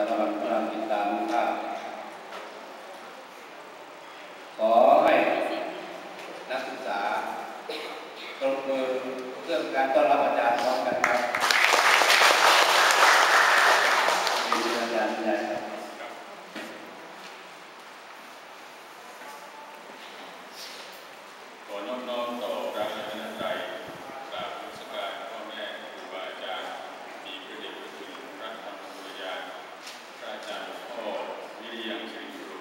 แต่ละวันกำลังติดตามภาพขอให้นักศึกษาตรงมือเรื่องการต้อนรับอาจารย์พร้อมกันครับมีอาจารย์ใหญ่ครับ ขอน้อมน้อมต่อพระรัตนตรัยกราบนมัสการพ่อแม่ครูบาอาจารย์มีพระเดชพระคุณพระธรรมบุญญาณพระอาจารย์หลวงพ่อวิริยังสิริครู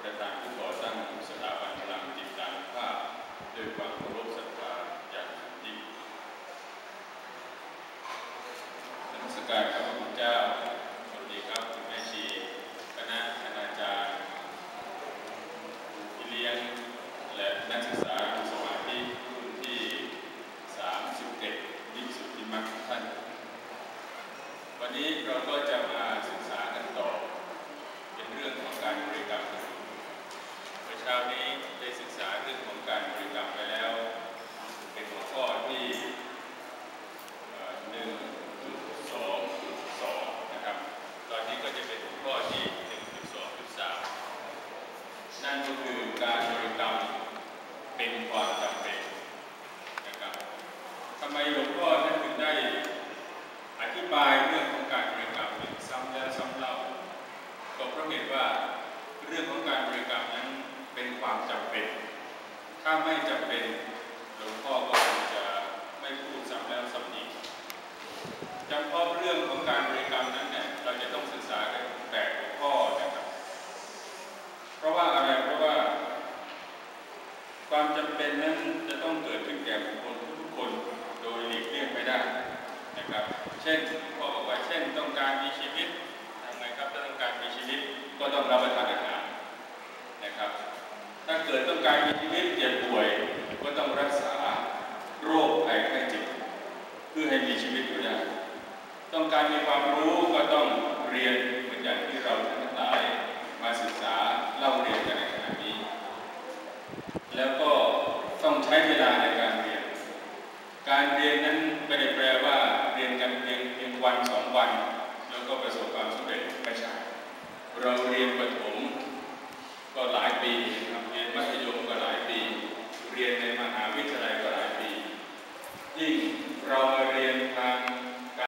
ประธานผู้ก่อตั้งสถาบันพลังจิตตานุภาพ ด้วยความเคารพศรัทธาอย่างยิ่งนมัสการพระพุทธเจ้าสวัสดีครับคุณแม่ชีคณะคณาจารย์พี่เลี้ยงและนักศึกษาสมาธิรุ่นที่ 31วิสุทธิมรรคทุกท่าน วันนี้เราก็จะมากันต่อ เป็นเรื่องของการบริกรรมเมื่อเช้านี้ได้ศึกษาเรื่องของการบริกรรมไปแล้ว เป็นหัวข้อที่หนึ่งจุดสองจุดสองนะครับ ตอนนี้ก็จะเป็นหัวข้อที่หนึ่งจุดสองจุดสาม นั่นก็คือการบริกรรมเป็นความจำเป็นนะครับทำไมหลวงพ่อท่านถึงได้อธิบายเรื่องของการบริกรรมเป็นซ้ำแล้วซ้ำเล่าก็เพ ราะเหตุว่าเรื่องของการบริกรรมนั้นเป็นความจำเป็น ถ้าไม่จำเป็นหลวงพ่อก็คงจะไม่พูดซ้ำแล้วซ้ำอีกจำเพาะเรื่องของการบริกรรมนั้นเนี่ยเราจะต้องศึกษากันแปดหัวข้อนะครับ เพราะว่าอะไรเพราะว่า ความจำเป็นนั้นจะต้องเกิดขึ้นแก่บุคคลทุกคนโดยหลีกเลี่ยงไม่ได้นะครับ เช่นพ่อบอกว่าเช่นต้องการมีชีวิต ครับถ้าต้องการมีชีวิตก็ต้องรับประทานอาหารนะครับ ถ้าเกิดต้องการมีชีวิตเจ็บป่วย ก็ต้องรักษาโรคภัยไข้เจ็บเพื่อให้มีชีวิตอยู่ได้ต้องการมีความรู้ก็ต้องเรียนเหมือนอย่างที่เราทั้งหลายมาศึกษาเล่าเรียนกันในขณะนี้ แล้วก็ต้องใช้เวลาในการเรียน การเรียนนั้นไม่ได้แปลว่าเรียนกันเพียงเพียงวัน เราเรียนประถมก็หลายปีครับเรียนมัธยมก็หลายปี เรียนในมหาวิทยาลัยก็หลายปียิ่งเรา